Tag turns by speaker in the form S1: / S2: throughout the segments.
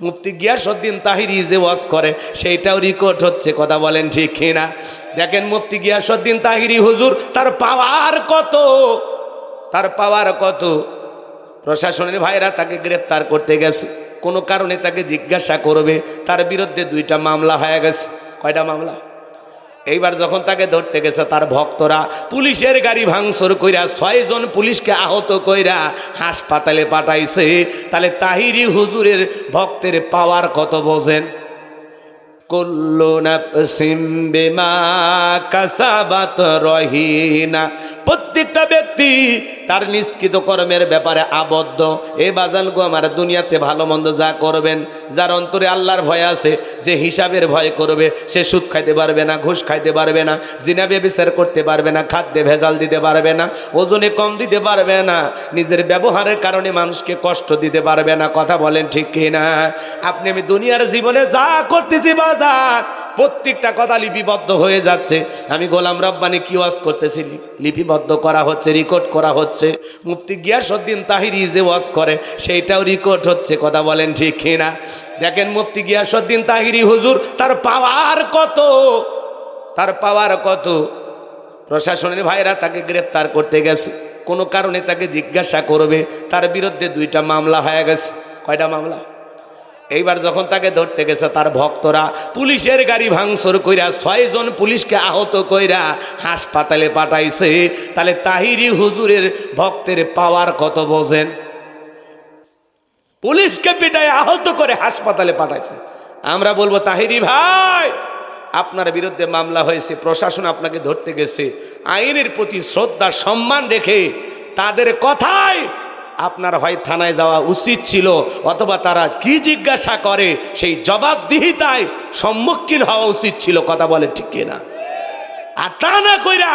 S1: মুফতি গিয়াসউদ্দিন তাহিরি যে ওয়াজ করে, সেইটাও রেকর্ড হচ্ছে, কথা বলেন ঠিক কিনা? দেখেন মুফতি গিয়াসউদ্দিন তাহিরি হুজুর, তার পাওয়ার কত? তার পাওয়ার কত? প্রশাসনের ভাইরা তাকে গ্রেফতার করতে গেছে। কোনো কারণে তাকে জিজ্ঞাসা করবে, তার বিরুদ্ধে দুইটা মামলা হয়ে গেছে। কয়টা মামলা? এইবার যখন তাকে ধরতে গেছে, তার ভক্তরা পুলিশের গাড়ি ভাঙচুর কইরা ছয়জন পুলিশকে আহত কইরা হাসপাতালে পাঠাইছে। তাহলে তাহিরি হুজুরের ভক্তের পাওয়ার কত বোঝেন? কুল্লু নাফসিম বিমা কাসাবাত রহিনা। প্রত্যেকটা ব্যক্তি তার নিষ্কৃত কর্মের ব্যাপারে আবদ্ধ। এ বাজান গো আমার দুনিয়াতে ভালো মন্দ যা করবেন, যার অন্তরে আল্লাহর ভয় আছে, যে হিসাবের ভয় করবে, সে সুদ খাইতে পারবে না, ঘুষ খাইতে পারবে না, জিনা ব্যবচার করতে পারবে না, খাদ্যে ভেজাল দিতে পারবে না, ওজনে কম দিতে পারবে না, নিজের ব্যবহারের কারণে মানুষকে কষ্ট দিতে পারবে না। কথা বলেন ঠিক কিনা? আপনি আমি দুনিয়ার জীবনে যা করতেছি বাজার প্রত্যেকটা কথা লিপিবদ্ধ হয়ে যাচ্ছে। আমি গোলাম রব্বানি কি ওয়াজ করতেছি? লিপিবদ্ধ করা হচ্ছে রেকর্ড করা হচ্ছে। মুফতি গিয়াসউদ্দিন তাহিরি যে ওয়াজ করে, সেইটাও রেকর্ড হচ্ছে, কথা বলেন ঠিক কিনা? দেখেন মুফতি গিয়াসউদ্দিন তাহিরি হুজুর, তার পাওয়ার কত? তার পাওয়ার কত? প্রশাসনের ভাইরা তাকে গ্রেফতার করতে গেছে। কোনো কারণে তাকে জিজ্ঞাসা করবে, তার বিরুদ্ধে দুইটা মামলা হয়ে গেছে। কয়টা মামলা? এইবার যখন তাকে ধরতে গেছে, তার ভক্তরা পুলিশের গাড়ি ভাঙচুর কইরা ছয়জন পুলিশকে আহত কইরা হাসপাতালে পাঠাইছে। তাহলে তাহিরি হুজুরের ভক্তের পাওয়ার কত বোঝেন? পুলিশকে পিটায় আহত করে হাসপাতালে পাঠাইছে। আমরা বলব, তাহিরি ভাই, আপনার বিরুদ্ধে মামলা হয়েছে, প্রশাসন আপনাকে ধরতে গেছে। আইনের প্রতি শ্রদ্ধা, সম্মান রেখে তাদের কথায় আপনার হয় থানায় যাওয়া উচিত ছিল, অথবা তারা কি জিজ্ঞাসা করে সেই জবাবদিহিতায় সম্মুখীন হওয়া উচিত ছিল, কথা বলে ঠিক কিনা। আর তা না কইরা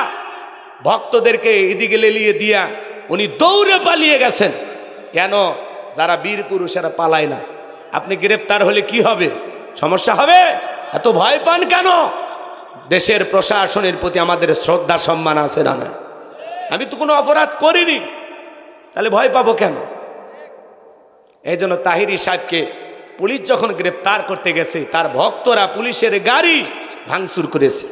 S1: ভক্তদেরকে এদিকে লেলিয়ে দিয়া উনি দৌড়ে পালিয়ে গেছেন। কেন? যারা বীর পুরুষেরা পালায় না। আপনি গ্রেফতার হলে কি হবে? সমস্যা হবে? এত ভয় পান কেন? দেশের প্রশাসনের প্রতি আমাদের শ্রদ্ধা সম্মান আছে না না আমি তো কোনো অপরাধ করিনি। তাহলে ভয় পাবো কেন? এই জন্য তাহিরি সাহেবকে পুলিশ যখন গ্রেপ্তার করতে গেছে, তার ভক্তরা পুলিশের গাড়ি ভাঙচুর করেছে।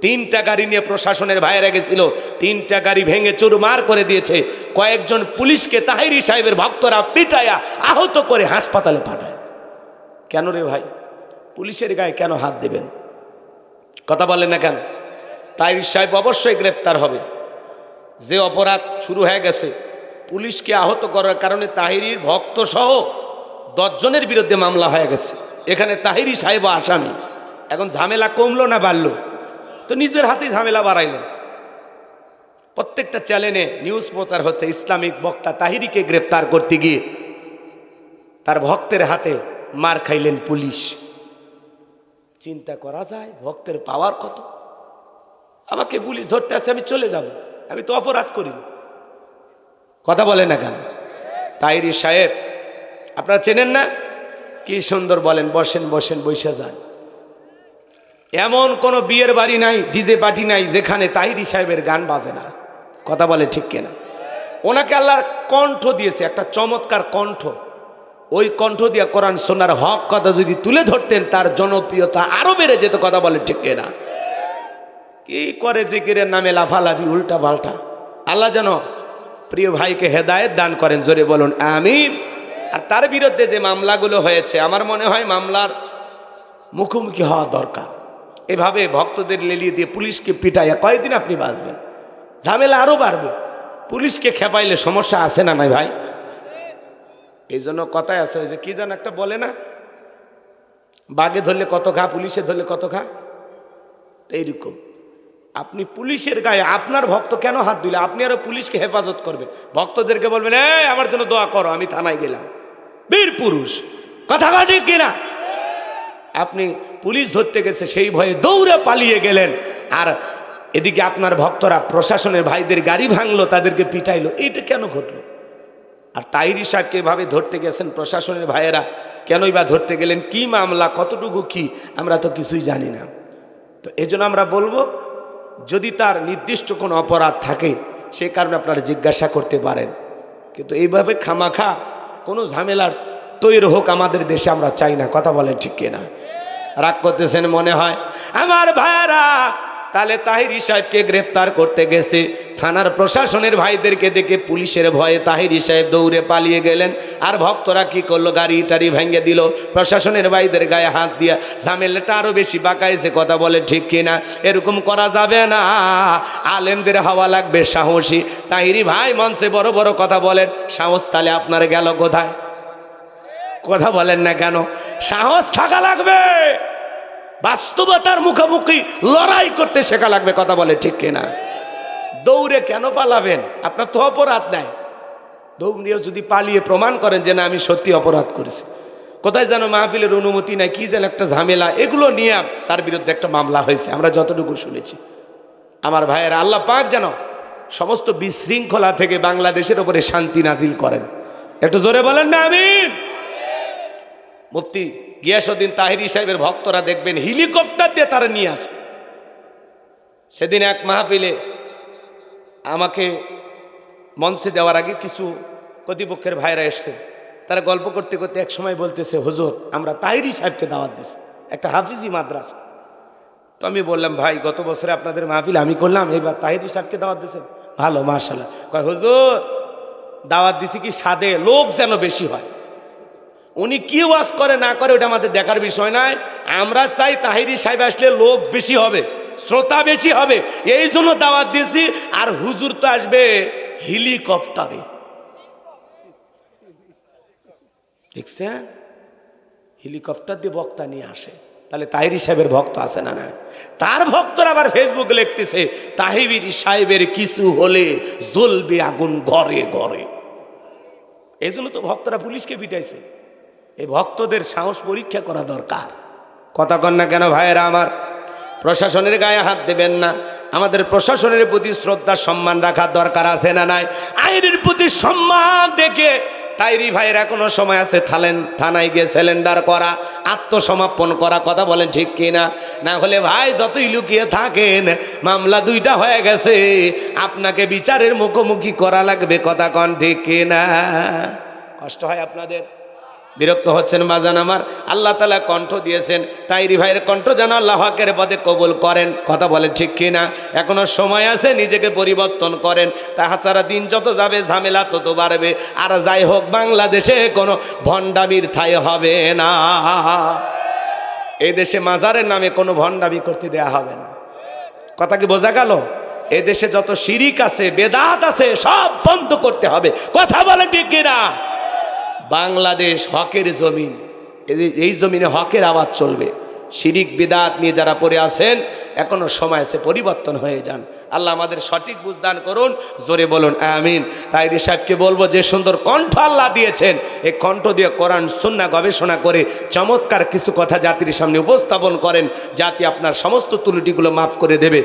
S1: তিনটা গাড়ি নিয়ে প্রশাসনের ভাইয়েরা গেছিল, তিনটা গাড়ি ভেঙে চুরমার করে দিয়েছে। কয়েকজন পুলিশকে তাহিরি সাহেবের ভক্তরা পিটায়া আহত করে হাসপাতালে পাঠায়। কেন রে ভাই? পুলিশের গায়ে কেন হাত দেবেন? কথা বলেন না কেন? তাহিরি সাহেব অবশ্যই গ্রেপ্তার হবে। যে অপরাধ শুরু হয়ে গেছে পুলিশকে আহত করার কারণে তাহিরির ভক্ত সহ দশজনের বিরুদ্ধে মামলা হয়ে গেছে। এখানে তাহিরি সাহেব আসামি। এখন ঝামেলা কমলো না বাড়লো? তো নিজের হাতেই ঝামেলা বাড়াইলেন। প্রত্যেকটা চ্যানেলে নিউজ প্রচার হচ্ছে, ইসলামিক বক্তা তাহিরিকে গ্রেপ্তার করতে গিয়ে তার ভক্তের হাতে মার খাইলেন পুলিশ। চিন্তা করা যায়, ভক্তের পাওয়ার কত? আমাকে পুলিশ ধরতে আসে, আমি চলে যাব। আমি তো অপরাধ করিনি। কথা বলে না কেন? তাইরি সাহেব, আপনারা চেনেন না? কি সুন্দর বলেন, বসেন বসেন বৈশা যান। এমন কোনো বিয়ের বাড়ি নাই, ডিজে পার্টি নাই, যেখানে তাইরি সাহেবের গান বাজে না। কথা বলে ঠিক কেনা? ওনাকে আল্লাহর কণ্ঠ দিয়েছে, একটা চমৎকার কণ্ঠ। ওই কণ্ঠ দিয়ে কোরআন সোনার হক কথা যদি তুলে ধরতেন, তার জনপ্রিয়তা আরও বেড়ে যেত, কথা বলে ঠিক কিনা? কি করে জিকিরের নামে লাফালাফি উল্টা পাল্টা আল্লাহ যেন প্রিয় ভাইকে হেদায়েত দান করেন, জোরে বলুন, আমিন। আর তার বিরুদ্ধে যে মামলাগুলো হয়েছে, আমার মনে হয় মামলার মুখোমুখি হওয়া দরকার। এভাবে ভক্তদের লেলিয়ে দিয়ে পুলিশকে পিটাইয়া কয়েকদিন আপনি বাঁচবেন? ঝামেলা আরও বাড়বে। পুলিশকে খেপাইলে সমস্যা আছে না নাই ভাই? এই জন্য কথায় আছে যে কি যেন একটা বলে না? বাঘে ধরলে কত খা পুলিশে ধরলে কত খা এইরকম। আপনি পুলিশের গায়ে আপনার ভক্ত কেন হাত দিলে? আপনি আরও পুলিশকে হেফাজত করবেন। ভক্তদেরকে বলবেন, এই, আমার জন্য দোয়া করো, আমি থানায় গেলাম। বীর পুরুষ, কথা কাজে কিনা? আপনি পুলিশ ধরতে গেছে, সেই ভয়ে দৌড়ে পালিয়ে গেলেন। আর এদিকে আপনার ভক্তরা, প্রশাসনের ভাইদের গাড়ি ভাঙলো, তাদেরকে পিটাইলো। এইটা কেন ঘটলো? আর তাইরি সাহেবকে এভাবে ধরতে গেছেন? প্রশাসনের ভাইয়েরা, কেনই বা ধরতে গেলেন? কি মামলা? কতটুকু কি? আমরা তো কিছুই জানি না। তো এজন্য আমরা বলব যদি তার নির্দিষ্ট কোনো অপরাধ থাকে, সে কারণে আপনারা জিজ্ঞাসা করতে পারেন। কিন্তু এইভাবে খামাখা কোনো ঝামেলার তৈরি হোক আমাদের দেশে আমরা চাই না। কথা বলেন ঠিক কিনা? রাগ করতেছেন মনে হয়? আমার ভাইরা তাহলে তাহিরি সাহেবকে গ্রেফতার করতে গেছে। থানার প্রশাসনের ভাইদেরকে দেখে পুলিশের ভয়ে তাহিরি সাহেব দৌড়ে পালিয়ে গেলেন। আর ভক্তরা কি করল? গাড়ি টাড়ি ভেঙে দিল। প্রশাসনের ভাইদের গায়ে হাত দিয়া ঝামেলাটা আরও বেশি বাঁকাইছে, কথা বলে ঠিক কিনা? এরকম করা যাবে না। আলেমদের হাওয়া লাগবে, সাহসী। তাহিরি ভাই মঞ্চে বড় বড় কথা বলেন। সাহস তাহলে আপনার গেল কোথায়? কথা বলেন না কেন? সাহস থাকা লাগবে। বাস্তবতার মুখোমুখি লড়াই করতে শেখা লাগবে, কথা বলে ঠিক কিনা? দৌড়ে কেন পালাবেন? আপনার তো অপরাধ নাই। দৌড়িয়েও যদি পালিয়ে প্রমাণ করেন যে না, আমি সত্যি অপরাধ করেছি। কোথায় যেন মাহফিলের অনুমতি নাই, কি যেন একটা ঝামেলা। এগুলো নিয়ে তার বিরুদ্ধে একটা মামলা হয়েছে, আমরা যতটুকু শুনেছি। আমার ভাইয়েরা, আল্লাহ পাক যেন সমস্ত বিশৃঙ্খলা থেকে বাংলাদেশের ওপরে শান্তি নাজিল করেন। একটু জোরে বলেন না, আমিন। মুফতি গিয়াসুদ্দিন তাহিরি সাহেবের ভক্তরা দেখবেন হেলিকপ্টার দিয়ে তারা নিয়ে আসে। সেদিন এক মাহফিলে আমাকে মঞ্চে দেওয়ার আগে কিছু কর্তৃপক্ষের ভাইরা এসছে তারা গল্প করতে করতে এক সময় বলতেছে, হুজুর, আমরা তাহিরি সাহেবকে দাওয়াত দিছি, একটা হাফিজি মাদ্রাসা। তো আমি বললাম, ভাই, গত বছরে আপনাদের মাহফিল আমি করলাম এবার তাহিরি সাহেবকে দাওয়াত দিয়েছেন ভালো মার্শাল্লাহ কয়, হুজুর, দাওয়াত দিছি কি সাদে লোক যেন বেশি হয়। উনি কি ওয়াজ করে না করে, ওটা আমাদের দেখার বিষয় নয়। আমরা চাই তাহিরি সাহেব আসলে লোক বেশি হবে, শ্রোতা বেশি হবে। এই জন্য দাওয়াত দিয়েছি, আর হুজুর তো আসবে হেলিকপ্টারে। দেখছেন? হেলিকপ্টার দিয়ে বক্তা নিয়ে আসে। তাহলে তাহিরি সাহেবের ভক্ত আছে না না তার ভক্তরা আবার ফেসবুক লিখতেছে তাহিবির সাহেবের কিছু হলে জ্বলবে আগুন ঘরে ঘরে। এই জন্য তো ভক্তরা পুলিশকে পিটাইছে। এই ভক্তদের সাহস পরীক্ষা করা দরকার। কথা কন না কেন ভাইয়েরা আমার? প্রশাসনের গায়ে হাত দেবেন না। আমাদের প্রশাসনের প্রতি শ্রদ্ধা, সম্মান রাখার দরকার আছে না নাই? আইনের প্রতি সম্মান দেখে তাইরি ভাইয়ের এখনও সময় আছে থালেন থানায় গিয়ে সিলিন্ডার করা, আত্মসমর্পণ করা কথা বলেন ঠিক কিনা না? হলে ভাই যতই লুকিয়ে থাকেন, মামলা দুইটা হয়ে গেছে। আপনাকে বিচারের মুখোমুখি করা লাগবে, কথা কন ঠিক কিনা কষ্ট হয় আপনাদের? বিরক্ত হচ্ছেন বাজান আমার। আল্লাহ তালা কণ্ঠ দিয়েছেন, তাই ভাইয়ের কণ্ঠ যেন আল্লাহ হকের পদে কবুল করেন। কথা বলেন ঠিক কিনা? এখনও সময় আছে, নিজেকে পরিবর্তন করেন। তাছাড়া দিন যত যাবে, ঝামেলা তত বাড়বে। আর যাই হোক, বাংলাদেশে কোনো ভণ্ডামির ঠাই হবে না। এই দেশে মাজারের নামে কোনো ভণ্ডামি করতে দেয়া হবে না। কথা কি বোঝা গেল? এ দেশে যত শিরিক আছে, বেদাত আছে, সব বন্ধ করতে হবে। কথা বলে ঠিক কিনা? বাংলাদেশ হকের জমিন। এই- জমিনে হকের আওয়াজ চলবে। শিরিক, বিদাত নিয়ে যারা পড়ে আছেন, এখনও সময় আছে, পরিবর্তন হয়ে যান। আল্লাহ আমাদের সঠিক বুঝদান করুন, জোরে বলুন, আমিন। তাই সাহেবকে বলব, যে সুন্দর কণ্ঠ আল্লাহ দিয়েছেন, এই কণ্ঠ দিয়ে কোরআন সুন্না গবেষণা করে চমৎকার কিছু কথা জাতির সামনে উপস্থাপন করেন জাতি আপনার সমস্ত ত্রুটিগুলো মাফ করে দেবে।